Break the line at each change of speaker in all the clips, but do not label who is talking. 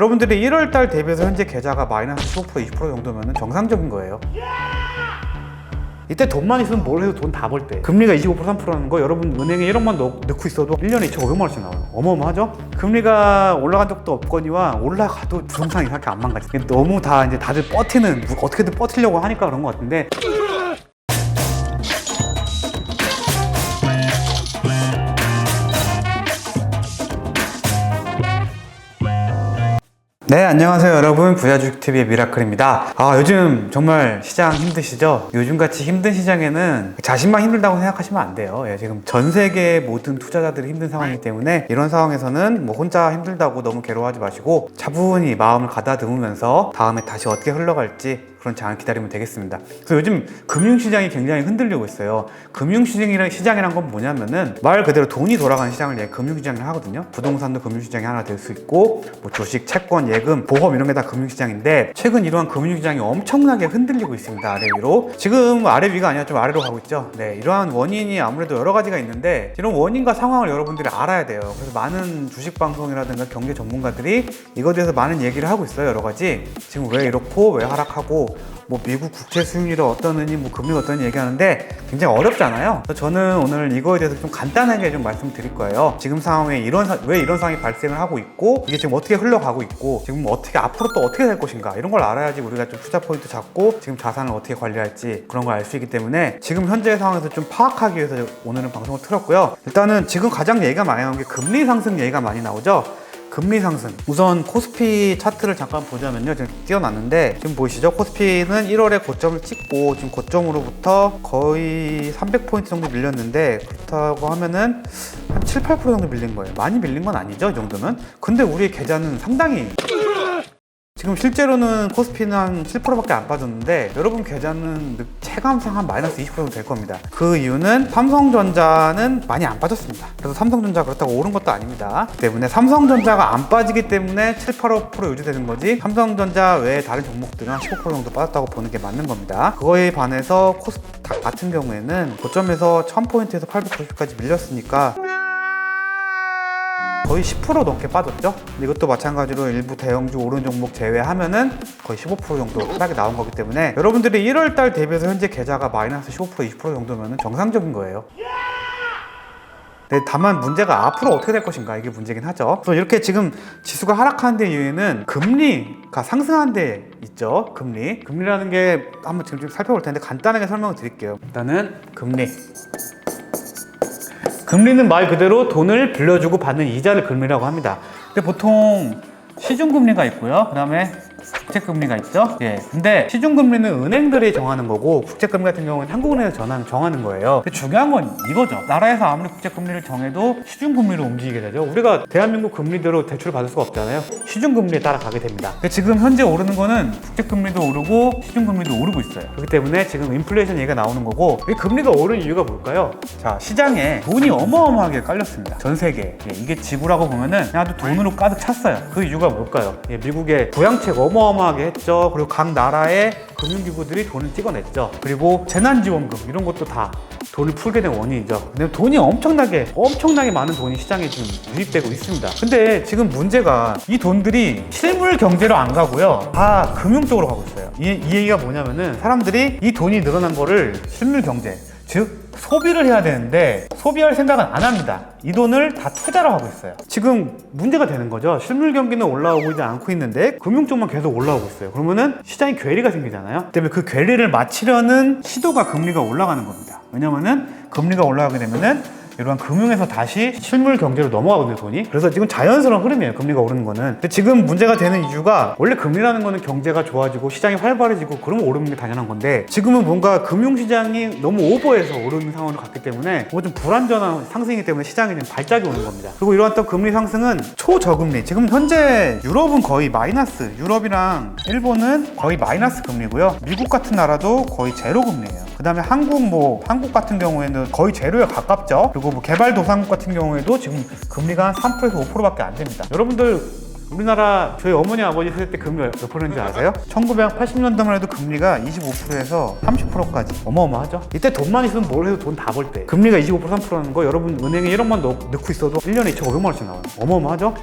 여러분들이 1월달 대비해서 현재 계좌가 마이너스 15% 20% 정도면 정상적인 거예요. 이때 돈만 있으면 뭘 해도 돈 다 벌 때. 금리가 25% 3%라는 거 여러분 은행에 1억만 넣, 넣고 있어도 1년에 2,500만 원씩 나와요. 어마어마하죠? 금리가 올라간 적도 없거니와 올라가도 부동산이 이렇게 안 망가지. 너무 다 이제 다들 버티는 어떻게든 버티려고 하니까 그런 것 같은데 네, 안녕하세요, 여러분. 부자주식TV의 미라클입니다. 아, 요즘 정말 시장 힘드시죠? 요즘같이 힘든 시장에는 자신만 힘들다고 생각하시면 안 돼요. 예, 지금 전 세계 모든 투자자들이 힘든 상황이기 때문에 이런 상황에서는 뭐 혼자 힘들다고 너무 괴로워하지 마시고 차분히 마음을 가다듬으면서 다음에 다시 어떻게 흘러갈지 그런 장을 기다리면 되겠습니다. 그래서 요즘 금융시장이 굉장히 흔들리고 있어요. 금융시장이란 시장이란 건 뭐냐면은 말 그대로 돈이 돌아가는 시장을 얘 금융시장이라 하거든요. 부동산도 금융시장이 하나 될 수 있고 뭐 주식, 채권, 예금, 보험 이런 게 다 금융시장인데 최근 이러한 금융시장이 엄청나게 흔들리고 있습니다. 아래 위로. 지금 아래 위가 아니라 좀 아래로 가고 있죠. 네, 이러한 원인이 아무래도 여러 가지가 있는데 이런 원인과 상황을 여러분들이 알아야 돼요. 그래서 많은 주식 방송이라든가 경제 전문가들이 이거에 대해서 많은 얘기를 하고 있어요. 여러 가지. 지금 왜 이렇고 왜 하락하고 뭐 미국 국채 수익률이 어떠느니 뭐 금리가 어떠느니 얘기하는데 굉장히 어렵잖아요. 저는 오늘 이거에 대해서 좀 간단하게 좀 말씀드릴 거예요. 지금 상황에 이런 사- 왜 이런 상황이 발생을 하고 있고 이게 지금 어떻게 흘러가고 있고 지금 어떻게 앞으로 또 어떻게 될 것인가 이런 걸 알아야지 우리가 좀 투자 포인트 잡고 지금 자산을 어떻게 관리할지 그런 걸 알 수 있기 때문에 지금 현재 상황에서 좀 파악하기 위해서 오늘은 방송을 틀었고요. 일단은 지금 가장 얘기가 많이 나오는 게 금리 상승 얘기가 많이 나오죠. 금리 상승. 우선 코스피 차트를 잠깐 보자면요. 지금 띄워놨는데 지금 보이시죠? 코스피는 1월에 고점을 찍고 지금 고점으로부터 거의 300포인트 정도 밀렸는데 그렇다고 하면은 한 7, 8% 정도 밀린 거예요. 많이 밀린 건 아니죠, 이 정도면. 근데 우리의 계좌는 상당히 지금 실제로는 코스피는 한 7%밖에 안 빠졌는데 여러분 계좌는 체감상 한 마이너스 20% 정도 될 겁니다. 그 이유는 삼성전자는 많이 안 빠졌습니다. 그래서 삼성전자 그렇다고 오른 것도 아닙니다. 그 때문에 삼성전자가 안 빠지기 때문에 7, 8% 유지되는 거지 삼성전자 외에 다른 종목들은 한 15% 정도 빠졌다고 보는 게 맞는 겁니다. 그거에 반해서 코스피 같은 경우에는 고점에서 1000포인트에서 890까지 밀렸으니까 거의 10% 넘게 빠졌죠. 이것도 마찬가지로 일부 대형주 오른 종목 제외하면은 거의 15% 정도 하락이 나온 거기 때문에 여러분들이 1월 달 대비해서 현재 계좌가 마이너스 15% 20% 정도면 정상적인 거예요. 네, 다만 문제가 앞으로 어떻게 될 것인가 이게 문제긴 하죠. 그래서 이렇게 지금 지수가 하락하는 데 이유는 금리가 상승한 데 있죠. 금리. 금리라는 게 한번 지금 좀 살펴볼 텐데 간단하게 설명을 드릴게요. 일단은 금리. 금리는 말 그대로 돈을 빌려주고 받는 이자를 금리라고 합니다. 근데 보통 시중금리가 있고요. 그 다음에 국제금리가 있죠. 예. 근데 시중금리는 은행들이 정하는 거고 국제금리 같은 경우는 한국은행에서 정하는, 정하는 거예요. 근데 중요한 건 이거죠. 나라에서 아무리 국제금리를 정해도 시중금리로 움직이게 되죠. 우리가 대한민국 금리대로 대출을 받을 수가 없잖아요. 시중금리에 따라 가게 됩니다. 지금 현재 오르는 거는 국제금리도 오르고 시중금리도 오르고 있어요. 그렇기 때문에 지금 인플레이션 얘기가 나오는 거고 이 금리가 오른 이유가 뭘까요? 자, 시장에 돈이 어마어마하게 깔렸습니다. 전 세계에. 예, 이게 지구라고 보면은 그냥 아주 돈으로 가득 찼어요. 그 이유가 뭘까요? 예, 미국의 부양책 어마어마 하게 했죠. 그리고 각 나라의 금융기구들이 돈을 찍어냈죠. 그리고 재난지원금 이런 것도 다 돈을 풀게 된 원인이죠. 근데 돈이 엄청나게 엄청나게 많은 돈이 시장에 지금 유입되고 있습니다. 근데 지금 문제가 이 돈들이 실물 경제로 안 가고요. 다 금융 쪽으로 가고 있어요. 이, 이 얘기가 뭐냐면은 사람들이 이 돈이 늘어난 거를 실물 경제 즉 소비를 해야 되는데 소비할 생각은 안 합니다. 이 돈을 다 투자로 하고 있어요. 지금 문제가 되는 거죠. 실물 경기는 올라오고 있지 않고 있는데 금융 쪽만 계속 올라오고 있어요. 그러면은 시장에 괴리가 생기잖아요. 때문에 그 괴리를 맞추려는 시도가 금리가 올라가는 겁니다. 왜냐면은 금리가 올라가게 되면은 이러한 금융에서 다시 실물 경제로 넘어가거든요, 돈이. 그래서 지금 자연스러운 흐름이에요, 금리가 오르는 거는. 근데 지금 문제가 되는 이유가 원래 금리라는 거는 경제가 좋아지고 시장이 활발해지고 그러면 오르는 게 당연한 건데 지금은 뭔가 금융시장이 너무 오버해서 오르는 상황을 갔기 때문에 뭔가 좀 불안전한 상승이기 때문에 시장에 좀 발작이 오는 겁니다. 그리고 이러한 또 금리 상승은 초저금리. 지금 현재 유럽은 거의 마이너스, 유럽이랑 일본은 거의 마이너스 금리고요. 미국 같은 나라도 거의 제로 금리예요. 그 다음에 한국 뭐 한국 같은 경우에는 거의 제로에 가깝죠. 그리고 뭐 개발도상국 같은 경우에도 지금 금리가 한 3%에서 5%밖에 안 됩니다. 여러분들 우리나라 저희 어머니 아버지 세대 때 금리 몇 프로인지 아세요? 1980년도만 해도 금리가 25%에서 30%까지 어마어마하죠. 이때 돈만 있으면 뭘 해도 돈 다 벌 때. 금리가 25% 3%라는 거 여러분 은행에 1억만 넣, 넣고 있어도 1년에 2,500만 원씩 나와요. 어마어마하죠?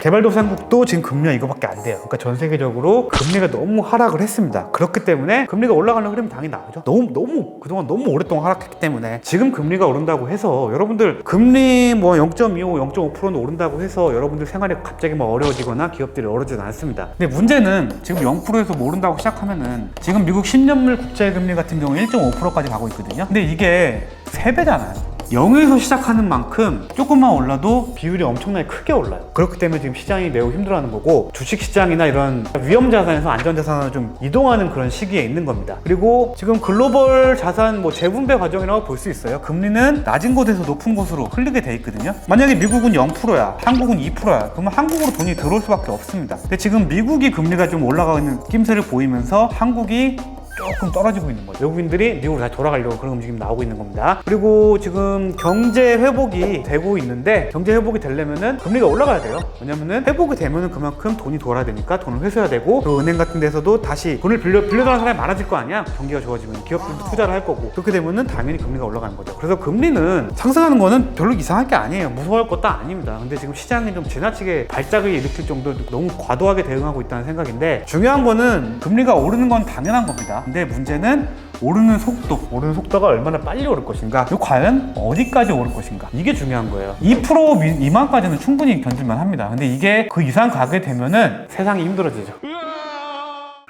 개발도상국도 지금 금리가 이거밖에 안 돼요. 그러니까 전 세계적으로 금리가 너무 하락을 했습니다. 그렇기 때문에 금리가 올라가는 흐름이 당연히 나오죠. 너무 너무 그동안 너무 오랫동안 하락했기 때문에 지금 금리가 오른다고 해서 여러분들 금리 뭐 0.25, 0.5%는 오른다고 해서 여러분들 생활이 갑자기 뭐 어려워지거나 기업들이 어려지진 않습니다. 근데 문제는 지금 0%에서 뭐 오른다고 시작하면은 지금 미국 10년물 국채 금리 같은 경우 1.5%까지 가고 있거든요. 근데 이게 3배잖아요. 0에서 시작하는 만큼 조금만 올라도 비율이 엄청나게 크게 올라요. 그렇기 때문에 지금 시장이 매우 힘들어하는 거고 주식 시장이나 이런 위험 자산에서 안전 자산으로 좀 이동하는 그런 시기에 있는 겁니다. 그리고 지금 글로벌 자산 뭐 재분배 과정이라고 볼 수 있어요. 금리는 낮은 곳에서 높은 곳으로 흘리게 돼 있거든요. 만약에 미국은 0%야, 한국은 2%야. 그러면 한국으로 돈이 들어올 수밖에 없습니다. 근데 지금 미국이 금리가 좀 올라가는 낌새를 보이면서 한국이 조금 떨어지고 있는 거죠. 외국인들이 미국으로 다시 돌아가려고 그런 움직임이 나오고 있는 겁니다. 그리고 지금 경제 회복이 되고 있는데 경제 회복이 되려면은 금리가 올라가야 돼요. 왜냐면은 회복이 되면은 그만큼 돈이 돌아야 되니까 돈을 회수해야 되고 또 은행 같은 데서도 다시 돈을 빌려 빌려달라는 사람이 많아질 거 아니야. 경기가 좋아지면 기업들도 투자를 할 거고 그렇게 되면은 당연히 금리가 올라가는 거죠. 그래서 금리는 상승하는 거는 별로 이상할 게 아니에요. 무서워할 것도 아닙니다. 근데 지금 시장이 좀 지나치게 발작을 일으킬 정도로 너무 과도하게 대응하고 있다는 생각인데 중요한 거는 금리가 오르는 건 당연한 겁니다. 근데 문제는 오르는 속도, 오르는 속도가 얼마나 빨리 오를 것인가, 그리고 과연 어디까지 오를 것인가 이게 중요한 거예요. 2% 미- 미만까지는 충분히 견딜만 합니다. 근데 이게 그 이상 가게 되면은 세상이 힘들어지죠.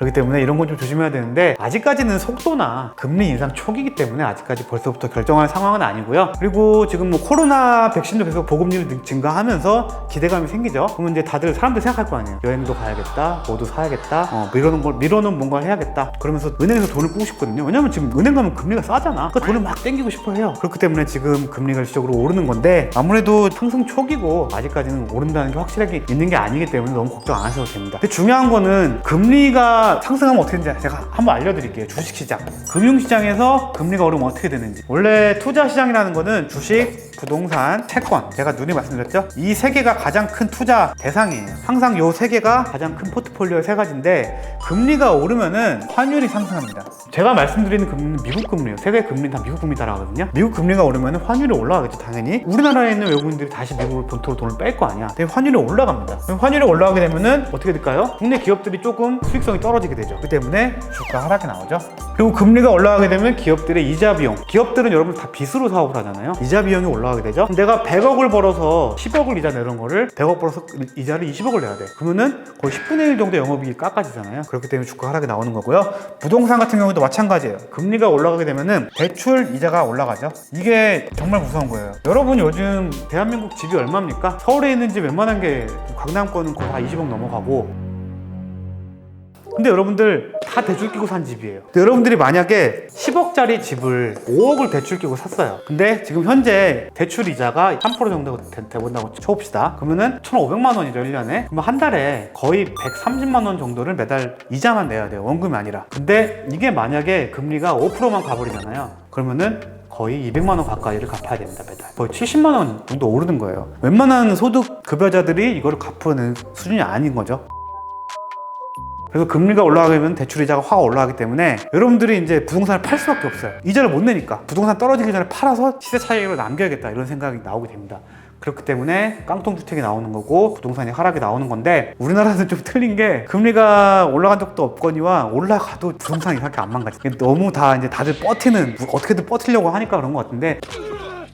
그렇기 때문에 이런 건 좀 조심해야 되는데 아직까지는 속도나 금리 인상 초기이기 때문에 아직까지 벌써부터 결정할 상황은 아니고요. 그리고 지금 뭐 코로나 백신도 계속 보급률이 능- 증가하면서 기대감이 생기죠. 그러면 이제 다들 사람들 생각할 거 아니에요. 여행도 가야겠다, 뭐도 사야겠다, 어, 미뤄놓은 걸 미뤄놓은 뭔가를 해야겠다. 그러면서 은행에서 돈을 꾸고 싶거든요. 왜냐면 지금 은행 가면 금리가 싸잖아. 그러니까 돈을 막 땡기고 싶어 해요. 그렇기 때문에 지금 금리가 일시적으로 오르는 건데 아무래도 상승 초기고 아직까지는 오른다는 게 확실하게 있는 게 아니기 때문에 너무 걱정 안 하셔도 됩니다. 근데 중요한 거는 금리가 상승하면 어떻게 되는지 제가 한번 알려드릴게요. 주식시장. 금융시장에서 금리가 오르면 어떻게 되는지. 원래 투자시장이라는 거는 주식, 부동산, 채권. 제가 눈이 말씀드렸죠? 이 세 개가 가장 큰 투자 대상이에요. 항상 요세 개가 가장 큰 포트폴리오의 세 가지인데 금리가 오르면은 환율이 상승합니다. 제가 말씀드리는 금리는 미국 금리예요. 세계 금리는 다 미국 금리 따라가거든요. 미국 금리가 오르면 환율이 올라가겠죠, 당연히. 우리나라에 있는 외국인들이 다시 미국으로 본토로 돈을 뺄 거 아니야. 근데 환율이 올라갑니다. 환율이 올라가게 되면은 어떻게 될까요? 국내 기업들이 조금 수익성이 떨어지게 되죠. 그 때문에 주가 하락이 나오죠. 그리고 금리가 올라가게 되면 기업들의 이자 비용. 기업들은 여러분 다 빚으로 사업을 하잖아요. 이자 비용이 올라 가게 되죠. 내가 100억을 벌어서 10억을 이자 내는 거를 100억 벌어서 이자를 20억을 내야 돼. 그러면은 거의 10분의 1 정도 영업이익이 깎아지잖아요. 그렇기 때문에 주가 하락이 나오는 거고요. 부동산 같은 경우도 마찬가지예요. 금리가 올라가게 되면은 대출 이자가 올라가죠. 이게 정말 무서운 거예요. 여러분 요즘 대한민국 집이 얼마입니까? 서울에 있는 집 웬만한 게 강남권은 거의 다 20억 넘어가고 근데 여러분들 다 대출 끼고 산 집이에요. 여러분들이 만약에 10억짜리 집을 5억을 대출 끼고 샀어요. 근데 지금 현재 대출 이자가 3% 정도 돼- 돼본다고 쳐봅시다. 그러면은 1,500만 원이죠, 1년에. 그러면 한 달에 거의 130만 원 정도를 매달 이자만 내야 돼요. 원금이 아니라. 근데 이게 만약에 금리가 5%만 가버리잖아요. 그러면은 거의 200만 원 가까이를 갚아야 됩니다 매달 거의 70만 원 정도 오르는 거예요 웬만한 소득 급여자들이 이거를 갚으는 수준이 아닌 거죠 그래서 금리가 올라가면 대출 이자가 확 올라가기 때문에 여러분들이 이제 부동산을 팔 수밖에 없어요. 이자를 못 내니까 부동산 떨어지기 전에 팔아서 시세 차익을 남겨야겠다 이런 생각이 나오게 됩니다. 그렇기 때문에 깡통 주택이 나오는 거고 부동산이 하락이 나오는 건데 우리나라는 좀 틀린 게 금리가 올라간 적도 없거니와 올라가도 부동산이 이렇게 안 망가져. 너무 다 이제 다들 버티는 어떻게든 버티려고 하니까 그런 것 같은데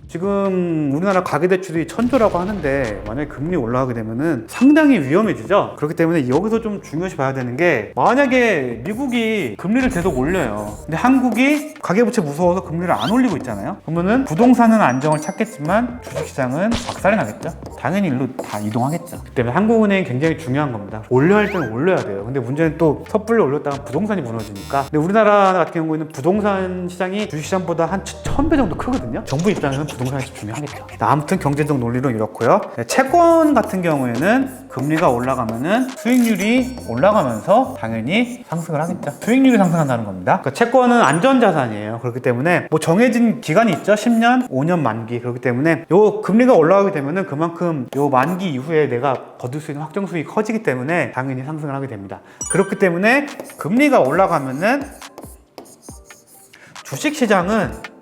지금 우리나라 가계대출이 천조라고 하는데 만약에 금리 올라가게 되면은 상당히 위험해지죠. 그렇기 때문에 여기서 좀 중요시 봐야 되는 게 만약에 미국이 금리를 계속 올려요. 근데 한국이 가계부채 무서워서 금리를 안 올리고 있잖아요. 그러면은 부동산은 안정을 찾겠지만 주식시장은 박살이 나겠죠. 당연히 일로 다 이동하겠죠. 그 때문에 한국은행이 굉장히 중요한 겁니다. 올려야 할 때는 올려야 돼요. 근데 문제는 또 섣불리 올렸다가 부동산이 무너지니까. 근데 우리나라 같은 경우에는 부동산 시장이 주식시장보다 한 1000배 정도 크거든요. 정부 입장에서는 부동산이 중요하겠죠. 아무튼 경제적 논리로 이렇고요. 네, 채권 같은 경우에는 금리가 올라가면은 수익률이 올라가면서 당연히 상승을 하겠죠. 수익률이 상승한다는 겁니다. 그러니까 채권은 안전자산이에요. 그렇기 때문에 뭐 정해진 기간이 있죠. 10년, 5년 만기. 그렇기 때문에 요 금리가 올라가게 되면은 그만큼 요 만기 이후에 내가 거둘 수 있는 확정 수익이 커지기 때문에 당연히 상승을 하게 됩니다. 그렇기 때문에 금리가 올라가면은 주식 시장은